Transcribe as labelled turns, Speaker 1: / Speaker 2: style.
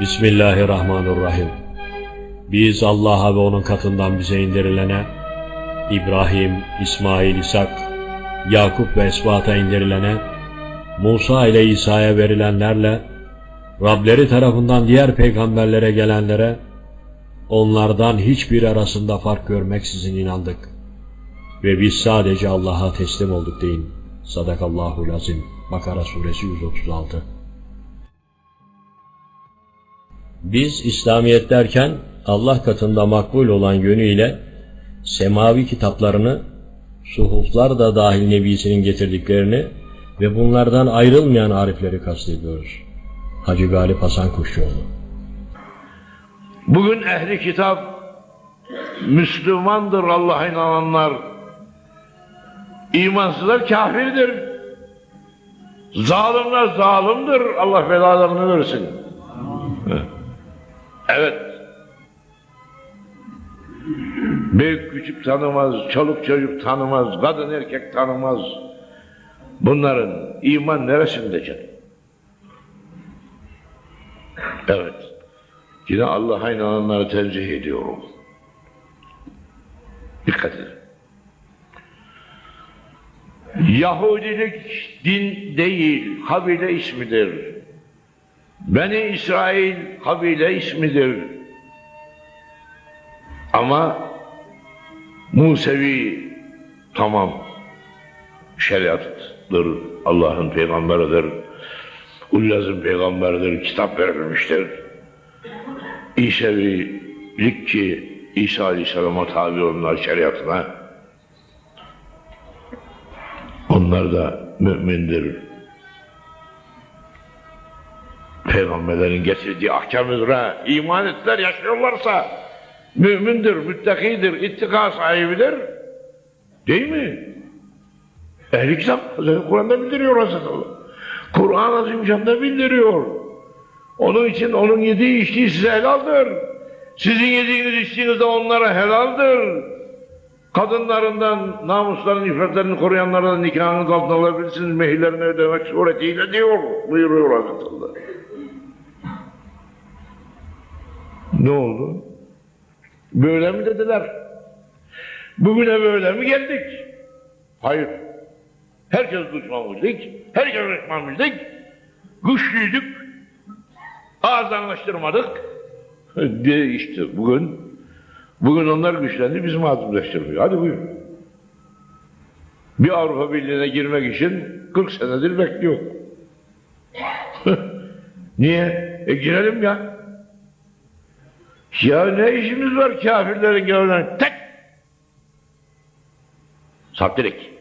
Speaker 1: Bismillahirrahmanirrahim. Biz Allah'a ve onun katından bize indirilene, İbrahim, İsmail, İshak, Yakup ve Esbat'a indirilene, Musa ile İsa'ya verilenlerle, Rableri tarafından diğer peygamberlere gelenlere, onlardan hiçbir arasında fark görmeksizin inandık. Ve biz sadece Allah'a teslim olduk deyin. Sadakallahul azim. Bakara suresi 136 Biz İslamiyet derken Allah katında makbul olan yönüyle semavi kitaplarını, suhuflar da dahil nebisinin getirdiklerini ve bunlardan ayrılmayan arifleri kastediyoruz. Hacı Galip Hasan Kuşçuoğlu
Speaker 2: Bugün ehli kitap Müslümandır Allah'a inananlar. İmansızlar kafirdir. Zalimler zalimdir. Allah belalarını versin. Evet. Büyük küçük tanımaz, çoluk çocuk tanımaz, kadın erkek tanımaz. Bunların iman neresinde canım? Evet. Yine Allah'a inananları tenzih ediyorum. Dikkat edin. Yahudilik din değil, kabile ismidir. Beni İsrail kabile ismidir. Ama Musevi tamam şeriattır, Allah'ın peygamberidir, Ulyaz'ın peygamberidir, kitap verilmiştir. İsevilik ki İsa Aleyhisselam'a tabi onlar şeriatına. Onlar da mümindir. Peygamberlerin getirdiği ahkam üzere iman ettiler, yaşıyorlarsa mümindir, müttakidir, ittika sahibidir. Değil mi? Ehli kitap Kur'an'da bildiriyor Hazreti Allah. Kur'an-ı Azimşan'da bildiriyor. Onun için onun yediği içtiği size helaldir. Sizin yediğiniz içtiğiniz de onlara helaldir. Kadınlarından, namusların, iffetlerini koruyanlardan nikahınız altına alabilirsiniz. Mehirlerini ödemek suretiyle diyor. Buyuruyor Hazreti Ne oldu? Böyle mi dediler? Bugüne böyle mi geldik? Hayır. Herkes düşmanmıştık. Herkes düşmanmıştık. Güçlüydük. Ağız anlaştırmadık. De işte bugün bugün onlar güçlendi bizim ağzımızlaştırmıyor. Hadi buyur. Bir Avrupa Birliği'ne girmek için 40 senedir bekliyor. Niye? E girelim ya. Ya ne işimiz var kafirlerin gelen tek? Saptirik.